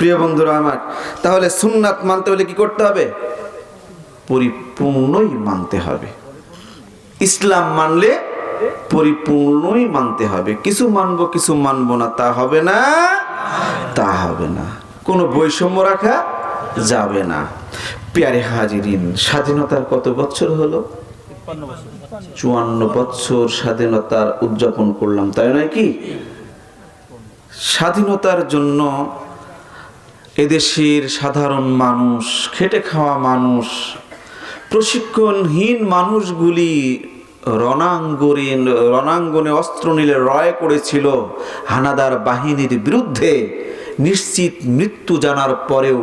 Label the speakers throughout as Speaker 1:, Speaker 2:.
Speaker 1: প্রিয় বন্ধুরা আমার, তাহলে সুন্নাত মানতে হলে কি করতে হবে? পরিপূর্ণই মানতে হবে। ইসলাম মানলে পরিপূর্ণই মানতে হবে। কিছু মানবো কিছু মানবো না, তা হবে না, তা হবে না। কোনো বৈষম্য রাখা যাবে না। পেয়ারে হাজিরিন, স্বাধীনতার কত বছর হলো? চুয়ান্ন বছর স্বাধীনতার উদযাপন করলাম, তাই নয় কি? স্বাধীনতার জন্য এদেশের সাধারণ মানুষ, খেটে খাওয়া মানুষ, প্রশিক্ষণহীন মানুষগুলি রণাঙ্গনে রণাঙ্গনে অস্ত্র নিলে রয় করেছিল হানাদার বাহিনীর বিরুদ্ধে। নিশ্চিত মৃত্যু জানার পরেও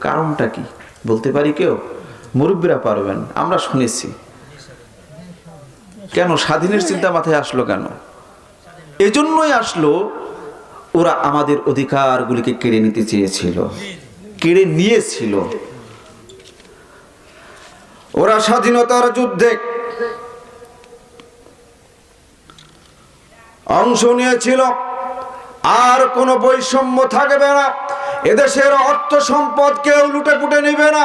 Speaker 1: কারণটা কি? বলতে পারি কেউ? মুরব্বীরা পারবেন, আমরা শুনেছি। কেন? স্বাধীনের চিন্তা মাথায় আসলো কেন? এজন্যই আসলো ওরা আমাদের অধিকারগুলিকে কেড়ে নিতে চেয়েছিল, কেড়ে নিয়েছিল। ওরা স্বাধীনতার যুদ্ধে অংশ নিয়েছিল, আর কোনো বৈষম্য থাকবে না। এদেশের অর্থ সম্পদ কেউ লুটে পুটে নিবে না।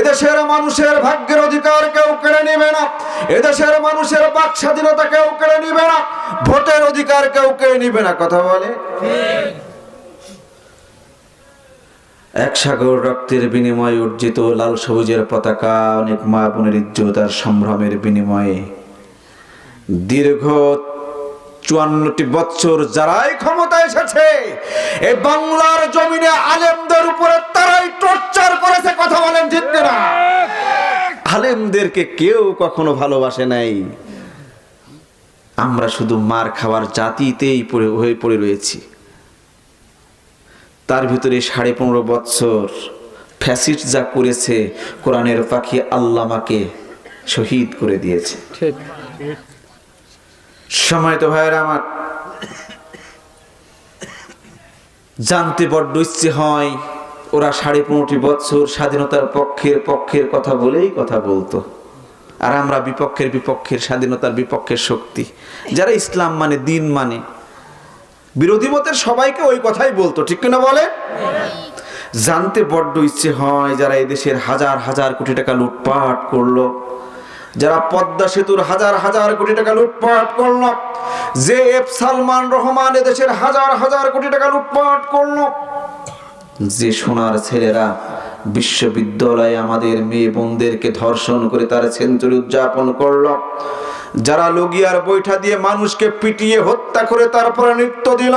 Speaker 1: এদেশের মানুষের ভাগ্যের অধিকার কেউ কেড়ে নিবে না। এদেশের মানুষের বাক স্বাধীনতা কেউ কেড়ে নিবে না। ভোটের অধিকার কেউ কেড়ে নিবে না, কথা বলে? এক সাগর রক্তের বিনিময়ে অর্জিত লাল সবুজের পতাকা, অনেক মা বোনের ইজ্জত আর সম্ভ্রমের বিনিময়ে। দীর্ঘ চুয়ান্নটি বছর যারাই ক্ষমতা এসেছে এই বাংলার জমিনে আলেমদের উপরে তারাই টর্চার করেছে, কথা বলেন ঠিক না আলেমদেরকে কেউ কখনো ভালোবাসে নাই। আমরা শুধু মার খাওয়ার জাতিতেই পড়ে, হয়ে পড়ে রয়েছি। তার ভিতরে সাড়ে পনেরো বৎসর ফ্যাসিট যা করেছে, কোরআনের পাখি আল্লামাকে শহীদ করে দিয়েছে।
Speaker 2: ঠিক।
Speaker 1: সময় তো ভাইয়ের আমার জানতে বড্ড ইচ্ছে হয় ওরা সাড়ে পনেরোটি বছর স্বাধীনতার পক্ষের পক্ষের কথা বলেই কথা বলতো। আর আমরা বিপক্ষের বিপক্ষের স্বাধীনতার বিপক্ষের শক্তি। যারা ইসলাম মানে দিন মানে বিরোধী মতের সবাইকে ওই কথাই বলতো, ঠিক কিনা বলে জানতে বড্ড ইচ্ছে হয় যারা এদেশের হাজার হাজার কোটি টাকা লুটপাট করল যারা পদ্মা সেতুর হাজার হাজার কোটি টাকা লুটপাট করল, যে এফ সালমান রহমান এদেশের হাজার হাজার কোটি টাকা লুটপাট করল, যে সোনার ছেলেরা বিশ্ববিদ্যালয়ে আমাদের মেয়ে বোনদেরকে ধর্ষণ করে তার সেঞ্চুরি উদযাপন করল, যারা লগিয়ার বৈঠা দিয়ে মানুষকে পিটিয়ে হত্যা করে তারপরে নৃত্য দিল,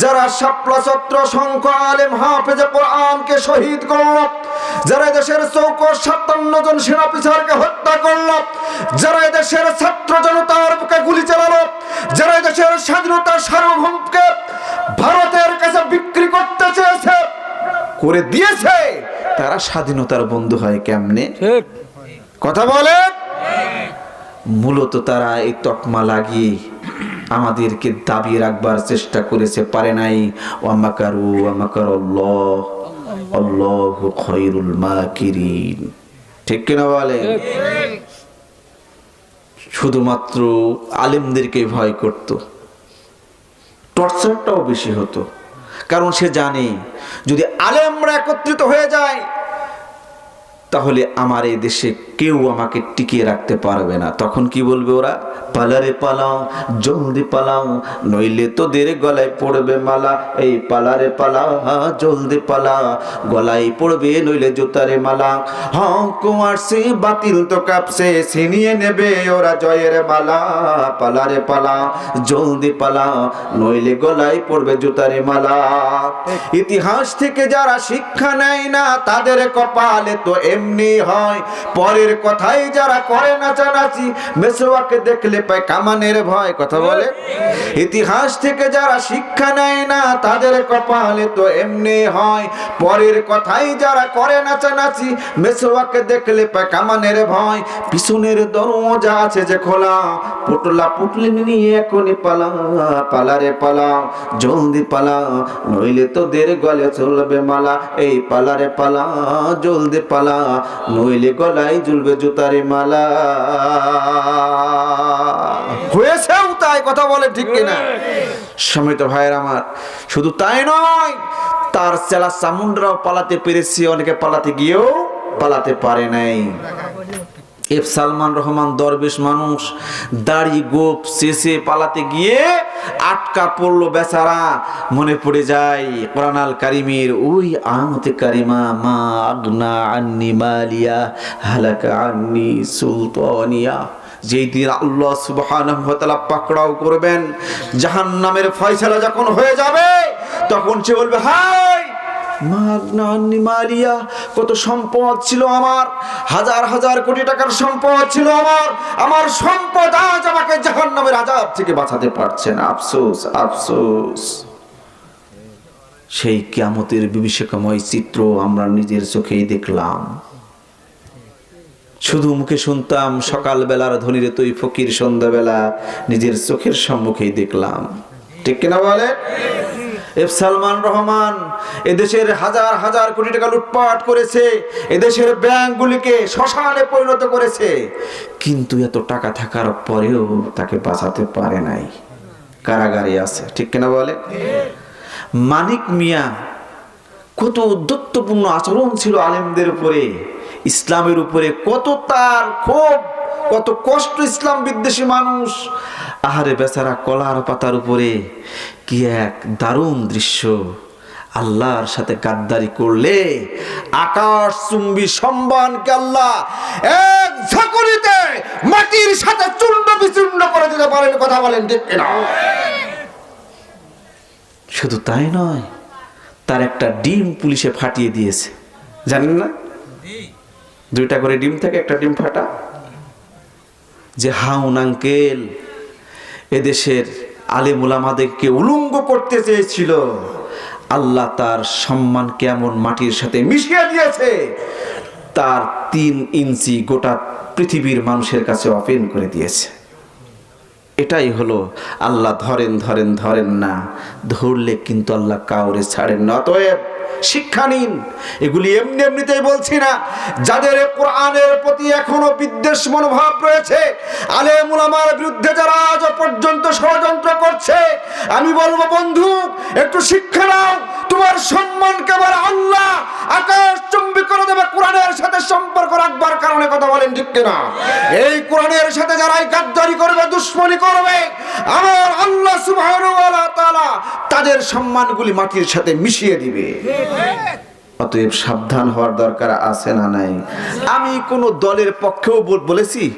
Speaker 1: যারা শাপলা ছত্র শঙ্খ আলেম হাফেজে কোরআনকে শহীদ করল যারা দেশের চৌকর সাতান্ন জন সেনা পিছারকে হত্যা করল যারা দেশের ছাত্র জনতার বুকে গুলি চালালো যারা দেশের স্বাধীনতার সার্বভৌমকে ভারতের কাছে বিক্রি করতে চেয়েছে করে দিয়েছে তারা স্বাধীনতার বন্ধু হয় কেমনে? কথা বলে? মূলত তারা এই তকমা লাগিয়ে আমাদেরকে দাবিয়ে রাখবার চেষ্টা করেছে পারে নাই। ওয়ামাকারু ওয়ামাকার ঠিক কিনা বলে? শুধুমাত্র আলেমদেরকে ভয় করত। টর্চারটাও বেশি হতো। কারণ সে জানে, যদি আলেমরা একত্রিত হয়ে যায় তাহলে আমার এই দেশে কেউ আমাকে টিকিয়ে রাখতে পারবে না। তখন কি বলবে ওরা? পালারে পালাও, জলদি পালাও, নইলে তোদের গলায় পড়বে মালা। এই পালারে পালাও, হা, জলদি পালা গলায় পড়বে নইলে জুতারে মালা। হ্যাঁ কুমার সে বাতিল তো কাঁপছে, ছিনিয়ে নেবে ওরা জয়ের মালা। পালারে পালা জলদি পালা নইলে গলায় পড়বে জুতারে মালা। ইতিহাস থেকে যারা শিক্ষা নেয় না, তাদের কপালে তো এমনি হয়। পরের কথাই যারা করে নাচানাচি, মেসোয়াকে দেখলে পায় কামানের ভয়, কথা বলে। ইতিহাস থেকে যারা শিক্ষা নেয় না, তাদের কপালে তো এমনি হয়। পরের কথাই যারা করে নাচানাচি, মেসোয়াকে দেখলে পায় কামানের ভয়। পিছনের দরজা আছে যে খোলা পুটলা পুটলি নিয়ে এখনই পালা পালারে পালা জলদি পালা নইলে তোদের গলে চলবে মালা। এই পালারে পালা, জলদি পালা নইলে গলায় জুলবে জুতারে মালা। হয়েছেও তাই, কথা বলে ঠিক কিনা? সমিত ভাইয়ের আমার, শুধু তাই নয়, তার চেলা চামুন্ডরাও পালাতে পেরেছি, অনেকে পালাতে গিয়েও পালাতে পারে নাই। এফ সালমান রহমান দরবেশ মানুষ, দাড়ি গোপ শেষে পালাতে গিয়ে আটকা পড়ল বেচারা। মনে পড়ে যায় কোরআনাল কারিমের ওই আহমতে কারিমা, মা আগনা আন্নি মালিয়া, হালাকা আন্নি সুলতানিয়া। যেই দিন আল্লাহ সুবহানাহু ওয়া তাআলা পাকড়াও করবেন, জাহান্নামের ফয়সালা যখন হয়ে যাবে, তখন সে বলবে, হাই মালিয়া কত সম্পদ ছিল আমার, হাজার হাজার কোটি টাকার সম্পদ ছিল আমার আমার সম্পদ আজ আমাকে জাহান্নামের আজাব থেকে বাঁচাতে পারছে না, আফসোস আফসোস। সেই কিয়ামতের বিভীষিকাময় চিত্র আমরা নিজের চোখেই দেখলাম। শুধু মুখে শুনতাম সকালবেলার ধনীরে তুই ফকির সন্ধ্যাবেলা, নিজের চোখের সম্মুখেই দেখলাম। ঠিক কিনা বলে এফ সালমান রহমান এদেশের হাজার হাজার কোটি টাকা লুটপাট করেছে, এদেশের ব্যাংকগুলিকে শ্মশানে পরিণত করেছে। কিন্তু এত টাকা থাকার পরেও তাকে বাঁচাতে পারে নাই। কারাগারে আছে, ঠিক কিনা বলে? মানিক মিয়া কত উদ্ধত্তপূর্ণ আচরণ ছিল আলেমদের উপরে, ইসলামের উপরে। কত তার ক্ষোভ, কত কষ্ট ইসলাম বিদ্বেষী মানুষ আহারে বেচারা কলার পাতার উপরে কি এক দারুণ দৃশ্য। আল্লাহর সাথে গাদ্দারি করলে আকাশ চুম্বি সম্মানকে আল্লাহ এক ঝাঁকুনিতে মাটির সাথে চূর্ণ বিচূর্ণ করে দিতে পারেন, কথা বলেন কিনা? শুধু তাই নয়, তার একটা ডিম পুলিশে ফাটিয়ে দিয়েছে। জানেন না? দুইটা করে ডিম থাকে একটা ডিম ফাটা। যে হাউন আঙ্কেল এদেশের আলেমুলামাদেরকে উলঙ্গ করতে চেয়েছিল। আল্লাহ তার সম্মান কেমন মাটির সাথে মিশিয়ে দিয়েছে। তার তিন ইঞ্চি গোটা পৃথিবীর মানুষের কাছে অপেন করে দিয়েছে। এটাই হলো আল্লাহ ধরেন ধরেন ধরেন না, ধরলে কিন্তু আল্লাহ কাউরে ছাড়েন না, অতএব শিক্ষা নিন। এগুলি এমনি এমনিতেই বলছি না। যাদের কোরআনের প্রতি এখনও বিদ্বেষ মনোভাব রয়েছে, আলেমুল আমার বিরুদ্ধে যারা আজ পর্যন্ত ষড়যন্ত্র করছে, আমি বলব, বন্ধু, একটু শিক্ষা নাও। তোমার সম্মান কেবল আল্লাহ আকাশ চুম্বি করে দেবে কোরআনের সাথে সম্পর্ক রাখবার কারণে কথা বলেন ঠিক কিনা। এই কোরআনের সাথে যারাই গাদ্দারি করবে, দুশ্মনী করবে, আমার আল্লাহ সুবহানাহু ওয়া তাআলা তাদের সম্মানগুলি মাটির সাথে মিশিয়ে দিবে। অতএব সাবধান হওয়ার দরকার আছে না নাই? আমি কোন দলের পক্ষেও বলেছি?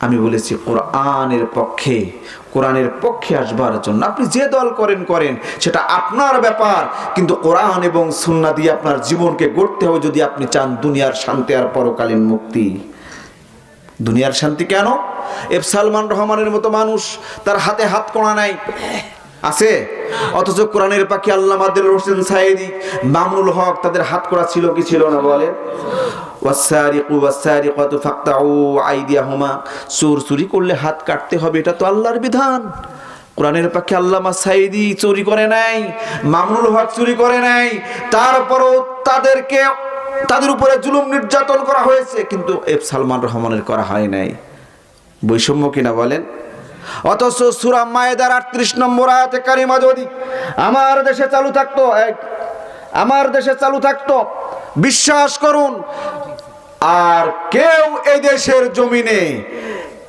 Speaker 1: আমি বলেছি কোরআনের পক্ষে কোরআনের পক্ষে আসবার জন্য। আপনি যে দল করেন করেন। সেটা আপনার ব্যাপার। কিন্তু কোরআন এবং সুন্না দিয়ে আপনার জীবনকে গড়তে হবে যদি আপনি চান দুনিয়ার শান্তি আর পরকালীন মুক্তি। দুনিয়ার শান্তি কেন? এফ সালমান রহমানের মতো মানুষ, তার হাতে হাত কোণা নাই। আছে? অথচ কোরআনের পাখি আল্লাহ মাদিল হোসেন সাইদি, মামুনুল হক তাদের হাত করা ছিল কি ছিল না বলে ওয়াসারিকু ওয়াসারিকাতু ফাকতাউ আইদিয়াহুমা। চোর চুরি করলে হাত কাটতে হবে, এটা তো আল্লাহর বিধান। কোরআনের পক্ষে আল্লামা সাইদি চুরি করে নাই, মামুনুল হক চুরি করে নাই, তারপরও তাদেরকে, তাদের উপরে জুলুম নির্যাতন করা হয়েছে, কিন্তু এফ সালমান রহমানের করা হয় নাই। বৈষম্য কিনা বলেন? অথচ সুরা মায়েদার আটত্রিশ নম্বর আয়াতে কারিমা যদি আমার দেশে চালু থাকতো এক, আমার দেশে চালু থাকতো বিশ্বাস করুন আর কেউ এই দেশের জমিনে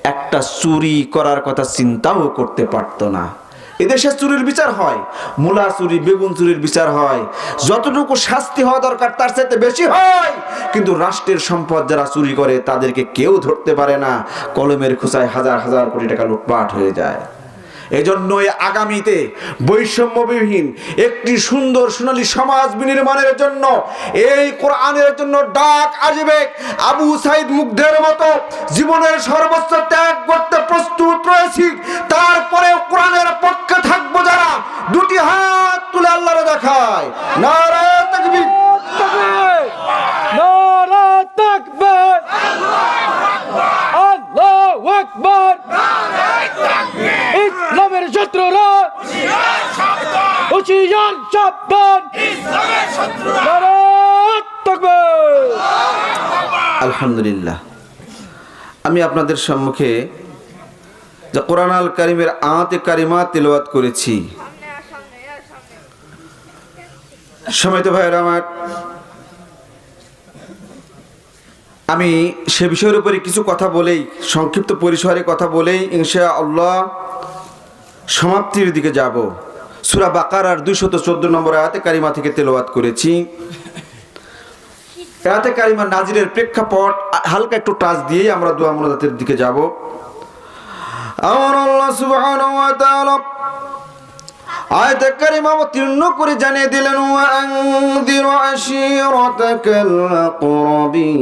Speaker 1: একটা চুরি করার কথা চিন্তাও করতে পারতো না। এদেশে চুরির বিচার হয়, মূলা চুরি, বেগুন চুরির বিচার হয়। যতটুকু শাস্তি হওয়া দরকার, তার সাথে বেশি হয়। কিন্তু রাষ্ট্রের সম্পদ যারা চুরি করে, তাদেরকে কেউ ধরতে পারে না। কলমের খোঁচায় হাজার হাজার কোটি টাকা লুটপাট হয়ে যায়। এজন্যই আগামীতে বৈষম্যবিহীন একটি সুন্দর সোনালী সমাজ বিনির্মাণের জন্য এই কোরআনের জন্য ডাক আসবে। আবু সাইদ মুগ্ধের মতো জীবনের সর্বোচ্চ ত্যাগ করতে প্রস্তুত রয়েছি। তারপরে কোরআনের পক্ষে থাকব যারা দুটি হাত তুলে আল্লাহরে দেখায়। নারায় তাকবীর।
Speaker 2: আল্লাহু আকবার।
Speaker 1: আলহামদুলিল্লাহ। আমি আপনাদের সম্মুখে যে কোরআন আল কারিমের আতে কারিমা তেলাওয়াত করেছি। সময়ত ভাইয়ের আমার আমি সে বিষয়ের উপরে কিছু কথা বলেই সংক্ষিপ্ত পরিসরে কথা বলেই ইনশা আল্লাহ সমাপ্তির দিকে যাব। সুরা বাকার আর দুইশত চোদ্দ নম্বর আয়াতে কারিমা থেকে তেলাওয়াত করেছি। আয়াতে কারিমা নাজিরের প্রেক্ষাপট হালকা একটু টাচ দিয়েই আমরা দোয়া মোনাজাতের দিকে যাব। আমার আল্লাহ সুবহানাহু ওয়া তাআলা আয়াতে কারিমা অবতীর্ণ করে জানিয়ে দিলেন, ওয়া আনদির আশিরাতাকাল আকরাবিন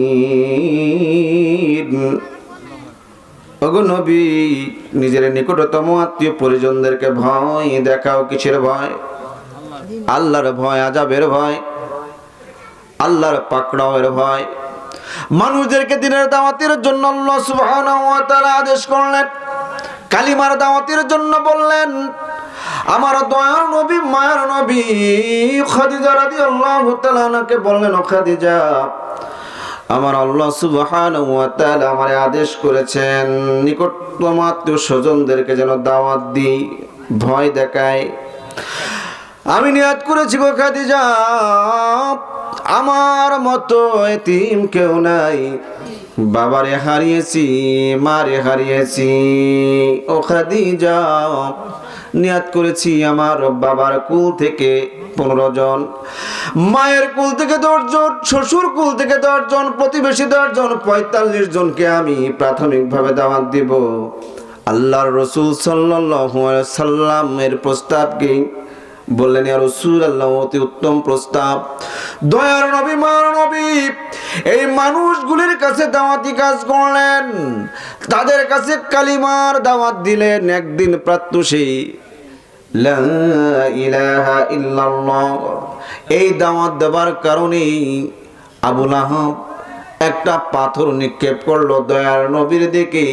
Speaker 1: ওগো নবী, নিজের নিকটতম আত্মীয় পরিজনদেরকে ভয় দেখাও কিসের ভয়? আল্লাহর ভয় আজাবের ভয়, আল্লাহর পাকড়াওয়ের ভয়। মানুষদেরকে দিনের দাওয়াতের জন্য আল্লাহ সুবহানাহু ওয়া তাআলা আদেশ করলেন, কালিমার দাওয়াতের জন্য বললেন, আমার দয়ার নবী, মায়ের নবী খাদিজা রাদিয়াল্লাহু তাআলা ওনাকে বললেন, ও খাদিজা আমার আল্লাহ সুবহান আমারে আদেশ করেছেন, নিকটতম আত্মীয় স্বজনদেরকে যেন দাওয়াত দিই, ভয় দেখায়। আমি নিয়াত করেছি গো খাদিজা, আমার মতো এতিম কেউ নাই। বাবারে হারিয়েছি, মারে হারিয়েছি। ও খাদিজা নিয়াত করেছি আমার বাবার কুল থেকে পনেরো জন, মায়ের কুল থেকে দশজন শ্বশুর কুল থেকে দশজন প্রতিবেশী দশজন পঁয়তাল্লিশ জনকে আমি প্রাথমিকভাবে দাওয়াত দিব। আল্লাহর রসুল সাল্লামের প্রস্তাবকে বললেন, ইয়া রসুল আল্লাহ অতি উত্তম প্রস্তাব। দয়ার নবী, মার নবী, এই মানুষগুলির কাছে দাওয়াতি কাজ করলেন। তাদের কাছে কালিমার দাওয়াত দিলেন। একদিন ইল্লাল্লাহ এই দাওয়াত দেবার কারণেই আবুল আহব একটা পাথর নিক্ষেপ করল দয়ার নবীর দিকে।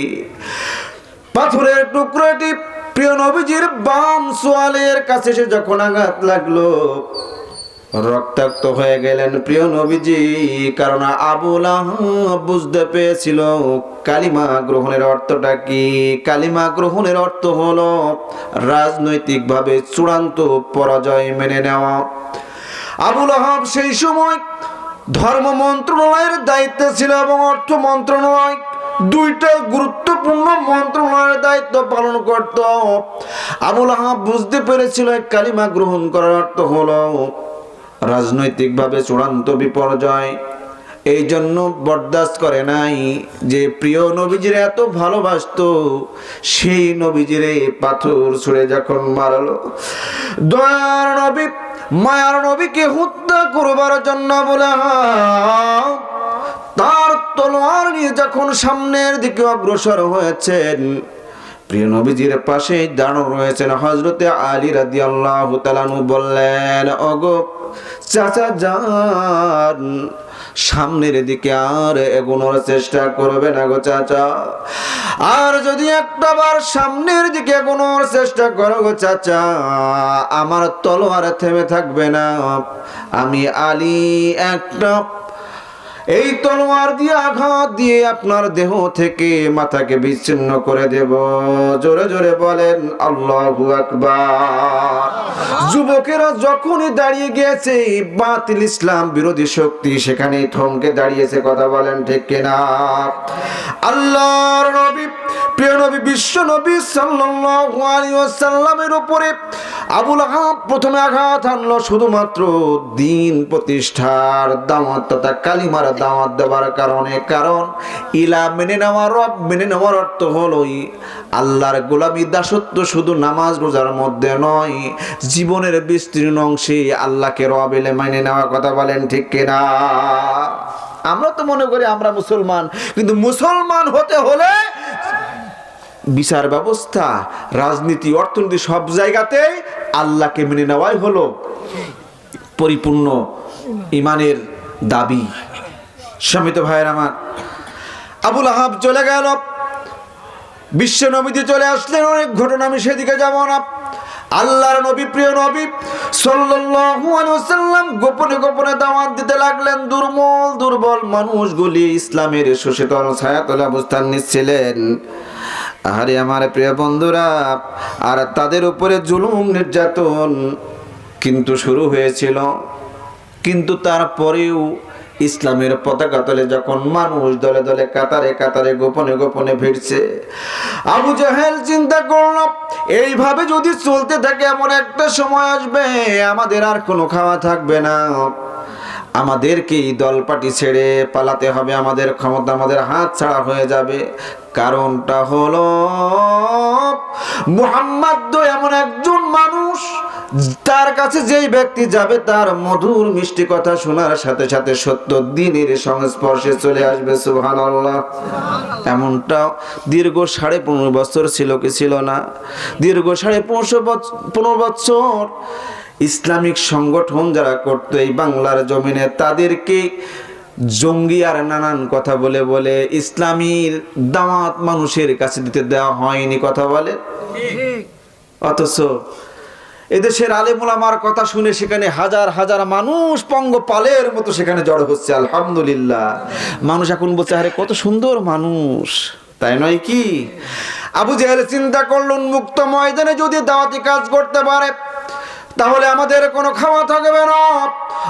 Speaker 1: পাথরের টুকরোটি প্রিয় নবীজির বাম সোয়ালের কাছে সে যখন আঘাত লাগল রক্তাক্ত হয়ে গেলেন প্রিয় নবীজি, কারণ আবুল বুঝতে পেরেছিল কালিমা গ্রহণের অর্থটা কি। কালিমা গ্রহণের অর্থ হলো রাজনৈতিকভাবে চূড়ান্ত পরাজয় মেনে নেওয়া। আবুল আহাব সেই সময় ধর্ম মন্ত্রণালয়ের দায়িত্বে ছিল এবং অর্থ মন্ত্রণালয় দুইটা গুরুত্বপূর্ণ মন্ত্রণালয়ের দায়িত্ব পালন করত। আবুল আহাব বুঝতে পেরেছিল কালিমা গ্রহণ করার অর্থ হলো রাজনৈতিকভাবে চূড়ান্ত বিপর্যয়। এই জন্য বরদাস্ত করে নাই যে প্রিয় নবীজির এত ভালোবাসতো, সেই নবীজির পাথর ছুঁড়ে যখন মারলো। দয়ার নবী, মায়ার নবীকে হত্যা করবার জন্য বলে তার তলোয়ার নিয়ে যখন সামনের দিকে অগ্রসর হয়েছেন, প্রিয় নবীজির পাশে দাঁড়ানো রয়েছেন হজরতে আলী রাদি আল্লাহ বললেন অগো চাচা যান, সামনের দিকে আর এগোনোর চেষ্টা করবে না গো চাচা। আর যদি একটা বার সামনের দিকে এগোনোর চেষ্টা করো গো চাচা, আমার তলোয়ার থেমে থাকবে না। আমি আলী একটা এই তলোয়ার দিয়ে আঘাত দিয়ে আপনার দেহ থেকে মাথাকে বিচ্ছিন্ন করে দেব। জোরে জোরে বলেন, আল্লাহু আকবার। যুবকেরা যখনই দাঁড়িয়ে গিয়েছে, বাতিল ইসলাম বিরোধী শক্তি সেখানে থমকে দাঁড়িয়েছে, কথা বলেন ঠিক কিনা? আল্লাহর নবী, প্রিয় নবী, বিশ্ব নবী সাল্লাল্লাহু আলাইহি ওয়াসাল্লামের উপরে আবুল আহাব প্রথমে আঘাত আনলো শুধুমাত্র দিন প্রতিষ্ঠার দাওয়াত তথা কালিমার দাওয়াত দেওয়ার কারণে, কারণ ইলা মেনে নেওয়া রব মেনে নেওয়ার অর্থ হলোই আল্লাহর গোলামী দাসত্ব শুধু নামাজ রোজার মধ্যে নয়, জীবনের বিস্তীর্ণ অংশে আল্লাহকে রব এলে মেনে নেওয়ার কথা বলেন ঠিক কিনা? আমরা তো মনে করি আমরা মুসলমান, কিন্তু মুসলমান হতে হলে বিচার ব্যবস্থা, রাজনীতি, অর্থনীতি সব জায়গাতেই আল্লাহকে মেনে নেওয়াই হলো পরিপূর্ণ ইমানের দাবি। সমিত ভাইয়ের আমার। আবুল আহাব চলে গেল। বিশ্ব নবীতে চলে আসলেন অনেক ঘটনা, আমি সেদিকে যাব না। আল্লাহর নবী, প্রিয় নবী আলাইহি গোপনে গোপনে দাওয়াত দিতে লাগলেন। দুর্বল দুর্বল মানুষগুলি ইসলামের সুশীতল ছায়াতলে অবস্থান নিচ্ছিলেন। আরে আমার প্রিয় বন্ধুরা, আর তাদের উপরে জুলুম নির্যাতন কিন্তু শুরু হয়েছিল। কিন্তু তারপরেও ইসলামের পতাকা তলে যখন মানুষ দলে দলে কাতারে কাতারে গোপনে গোপনে ভিড়ছে। আবু জাহেল চিন্তা করল, এইভাবে যদি চলতে থাকে, এমন একটা সময় আসবে, আমাদের আর কোনো খাওয়া থাকবে না। আমাদেরকে এই দলপাটি ছেড়ে পালাতে হবে, আমাদের ক্ষমতা আমাদের হাত ছাড়া হয়ে যাবে। কারণটা হলো, মুহাম্মদ এমন একজন মানুষ তার কাছে যেই ব্যক্তি যাবে তার মধুর মিষ্টি কথা শোনার সাথে সাথে সত্য দিনের সংস্পর্শে চলে আসবে সুবহানাল্লাহ। এমনটা দীর্ঘ সাড়ে পনেরো বছর ছিল কি ছিল না? দীর্ঘ সাড়ে পনেরোশো পনেরো বছর ইসলামিক সংগঠন যারা করতো এই বাংলার জমিনে তাদেরকে জঙ্গি আর নানান কথা বলে বলে ইসলামীর দাওয়াত মানুষের কাছে দিতে দেওয়া হয়নি কথা বলে? অথচ এদেশের আলেমুলামার কথা শুনে সেখানে হাজার হাজার মানুষ পঙ্গপালের মতো সেখানে জড়ো হচ্ছে, আলহামদুলিল্লাহ। মানুষ এখন বলছে, আরে, কত সুন্দর মানুষ। তাই নয় কি? আবু জেহেল চিন্তা করলেন, মুক্ত ময়দানে যদি দাওয়াতি কাজ করতে পারে, তাহলে আমাদের কোনো খাওয়া থাকবে না।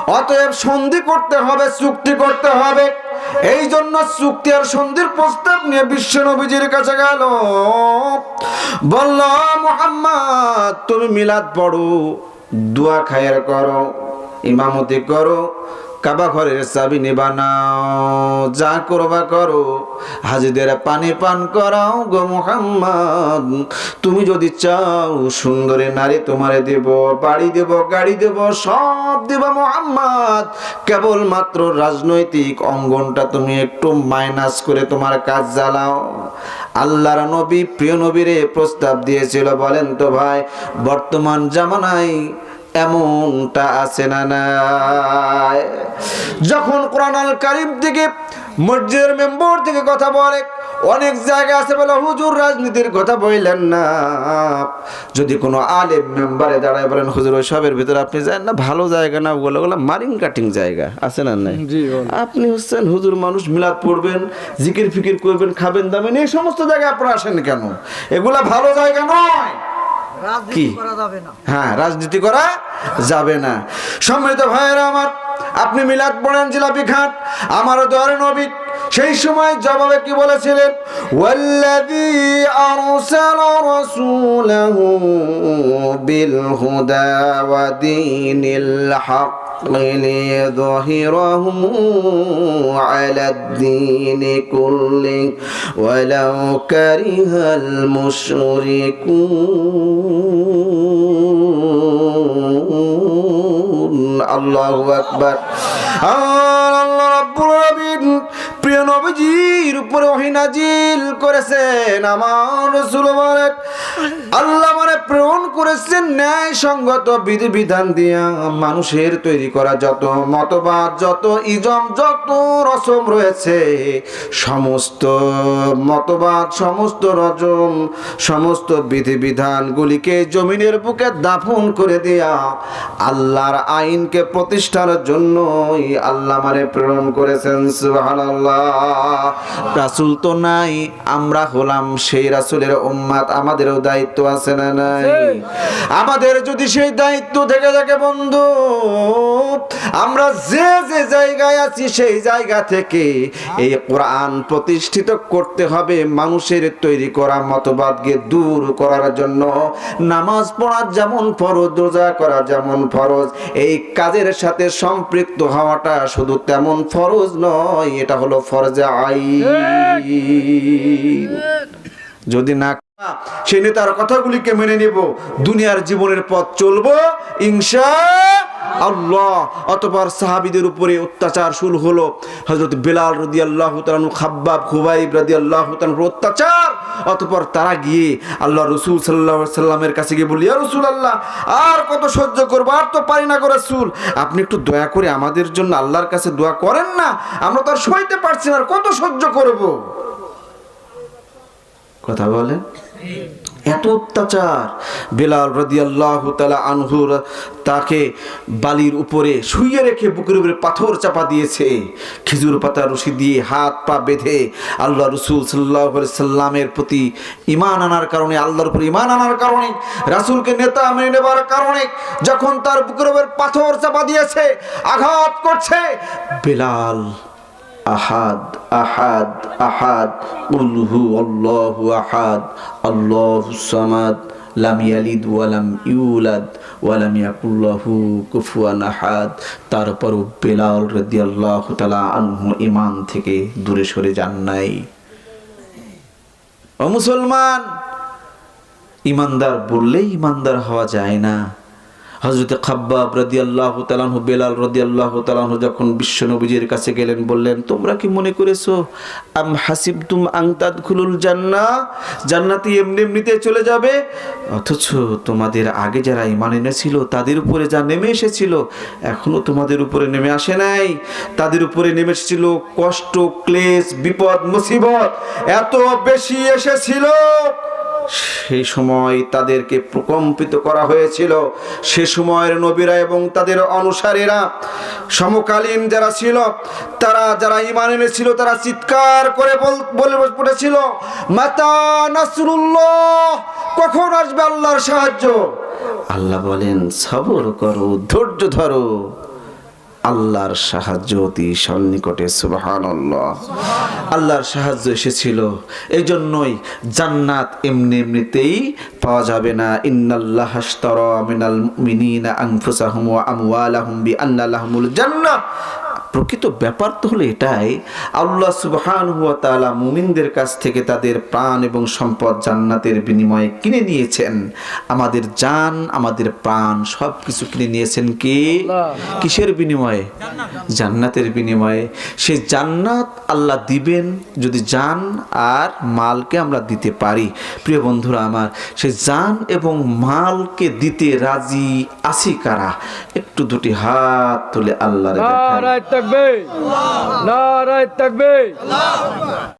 Speaker 1: অতএব সন্ধি করতে হবে, চুক্তি করতে হবে। এই জন্য চুক্তি আর সন্ধির প্রস্তাব নিয়ে বিশ্ব নবীজির কাছে গেল। বলল, মোহাম্মদ, তুমি মিলাদ পড়ো, দোয়া খায়ের করো, ইমামতি করো কাবা ঘরের চাবি নিবা নাও। যা করবা করো। হাজিদের পানি পান করাও গো মোহাম্মদ। তুমি যদি চাও সুন্দরী নারী তোমারে দেব, বাড়ি দেব, গাড়ি দেব, সব দেব মোহাম্মদ। কেবলমাত্র রাজনৈতিক অঙ্গনটা তুমি একটু মাইনাস করে তোমার কাজ জ্বালাও। আল্লাহর নবী, প্রিয় নবীরে প্রস্তাব দিয়েছিল, বলেন তো ভাই, বর্তমান জামানায় এমনটা আছে না নাই? যখন কোরআন আল কারিম থেকে মসজিদের মেম্বর থেকে কথা বলে অনেক জায়গা আছে বলে হুজুর রাজনীতির কথা বললেন না। যদি কোনো আলেম মেম্বারে দাঁড়ায় বলেন হুজুর ওই সবের ভিতরে আপনি যান না ভালো জায়গা না। ওগুলো ওগুলো মারিং কাটিং জায়গা আছে না নাই? আপনি হচ্ছেন হুজুর মানুষ মিলাদ পড়বেন জিকির ফিকির করবেন খাবেন দাবেন এই সমস্ত জায়গায় আপনারা আসেন কেন? এগুলা ভালো জায়গা নয়। কি? হ্যাঁ রাজনীতি করা যাবে না। সম্মিলিত ভাইয়েরা আমার আপনি মিলাদ পড়েন জিলাপি খান আমারও দয়ার নবী। সেই সময় জবাবে কি বলেছিলেন? ওয়াল্লাযী আরসালা রাসূলাহু বিল হুদা ওয়া দীনিল হক। ليظهره على الدين كله ولو كره المشركون الله أكبر আর আল্লাহ রাব্বুল আলামিন প্রিয় নবীজির উপরে ওহী নাজিল করেছেন আমার রাসূল বলেন আল্লাহ মানে প্রেরণ করেছেন ন্যায় সঙ্গত বিধি বিধান দিয়া মানুষের তৈরি করা যত মতবাদ, যত ইজম, যত রসম রয়েছে, সমস্ত মতবাদ, সমস্ত রজম সমস্ত বিধি বিধানগুলিকে জমিনের বুকে দাফন করে দেয়া আল্লাহর আইনকে প্রতিষ্ঠার জন্যই আল্লাহ মানে প্রেরণ করেছেন, সুবহানাল্লাহ। রাসূল তো নাই, আমরা হলাম সেই রাসূলের উম্মাত আমাদেরও দায়িত্ব আছে না নাই? আমাদের যদি সেই দায়িত্ব থেকে থাকে বন্ধু আমরা যে যে জায়গায় আছি সেই জায়গা থেকে এই কোরআন প্রতিষ্ঠিত করতে হবে মানুষের তৈরি করা মতবাদকে দূর করার জন্য। নামাজ পড়া যেমন ফরজ রোজা করা যেমন ফরজ এই কাজের সাথে সম্পৃক্ত হওয়াটা শুধু তেমন ফরজ নয় এটা হলো ফরজা আই যদি না সেই নেতার কথাগুলিকে মেনে নিব। দুনিয়ার জীবনের পথ চলবো, ইনশা আল্লাহ। অতপর সাহাবিদের উপরে অত্যাচার শুরু হলো। হজরত বেলাল রদি আল্লাহ খাব্বাব, খুবাইব রদি আল্লাহ অত্যাচার। অতপর তারা গিয়ে আল্লাহ রসুল সাল্লাহ সাল্লামের কাছে গিয়ে বলি রসুল আল্লাহ আর কত সহ্য করব? আর তো পারি না গো রসুল। আপনি একটু দয়া করে আমাদের জন্য আল্লাহর কাছে দোয়া করেন না। আমরা তো আর সইতে পারছি না, আর কত সহ্য করব? কথা বলেন। এত অত্যাচার। বেলাল রাদিয়াল্লাহু তাআলা আনহুর তাকে বালির উপরে শুইয়ে রেখে বুকের উপরে পাথর চাপা দিয়েছে। খেজুর পাতা রশি দিয়ে হাত পা বেঁধে আল্লাহ রসুল সাল্লাহ সাল্লামের প্রতি ইমান আনার কারণে, আল্লাহর উপর ইমান আনার কারণে, রাসুলকে নেতা মেনে নেবার কারণে যখন তার বুকের উপর পাথর চাপা দিয়েছে, আঘাত করছে, বেলাল আহাদ আহাদ আহাদ। উলহু আল্লাহু আহাদ। আল্লাহু সামাদ। লাম ইয়ালিদ ওয়ালাম ইউলাদ। ওয়ালাম ইয়াকুল্লাহু কুফুয়ান আহাদ। তারপরও বেলাল রাদিয়াল্লাহু তাআলা আনহু ইমান থেকে দূরে সরে যান নাই। ও মুসলমান ইমানদার বললেই ইমানদার হওয়া যায় না। হজরত খাব্বাব রাদি আল্লাহ তালাহু বেলাল রদি আল্লাহ তালাহু যখন বিশ্ব নবীজির কাছে গেলেন, বললেন, তোমরা কি মনে করেছ, আম হাসিব তুম আংতাদ খুলুল জান্না জান্নাতি এমনি এমনিতে চলে যাবে? অথচ তোমাদের আগে যারা ইমান এনেছিল, তাদের উপরে যা নেমে এসেছিল, এখনও তোমাদের উপরে নেমে আসে নাই। তাদের উপরে নেমে এসেছিল কষ্ট, ক্লেশ, বিপদ, মুসিবত, এত বেশি এসেছিল। সেই সময় তাদেরকে প্রকম্পিত করা হয়েছিল। সে সময়ের নবীরা এবং তাদের অনুসারীরা সমকালীন যারা ছিল, তারা যারা ইমান এনেছিল, তারা চিৎকার করে বল- পড়েছিল মাতা নাসরুল্লাহ, কখন আসবে আল্লাহর সাহায্য? আল্লাহ বলেন, সবর করো, ধৈর্য ধরো। আল্লাহর সাহায্য অতি সন্নিকটে সুবাহান আল্লাহর সাহায্য এসেছিল। এই জন্যই জান্নাত এমনি এমনিতেই পাওয়া যাবে না। ইন্নাল্লাহ মিনাল মুমিনিনা আনফুসাহুম ওয়া আমওয়ালাহুম বিআন্না জান্নাহ প্রকৃত ব্যাপার তো হলো এটাই আল্লাহ সুবহান ওয়া তাআলা মুমিনদের কাছ থেকে তাদের প্রাণ এবং সম্পদ জান্নাতের বিনিময়ে কিনে নিয়েছেন। আমাদের জান আমাদের প্রাণ সব কিছু কিনে নিয়েছেন কি? কিসের বিনিময়ে? জান্নাতের বিনিময়ে। সে জান্নাত আল্লাহ দিবেন যদি জান আর মালকে আমরা দিতে পারি। প্রিয় বন্ধুরা আমার সে জান এবং মালকে দিতে রাজি আছি কারা? একটু দুটি হাত তুলে
Speaker 2: আল্লাহ থাকবে। নারায় থাকবে।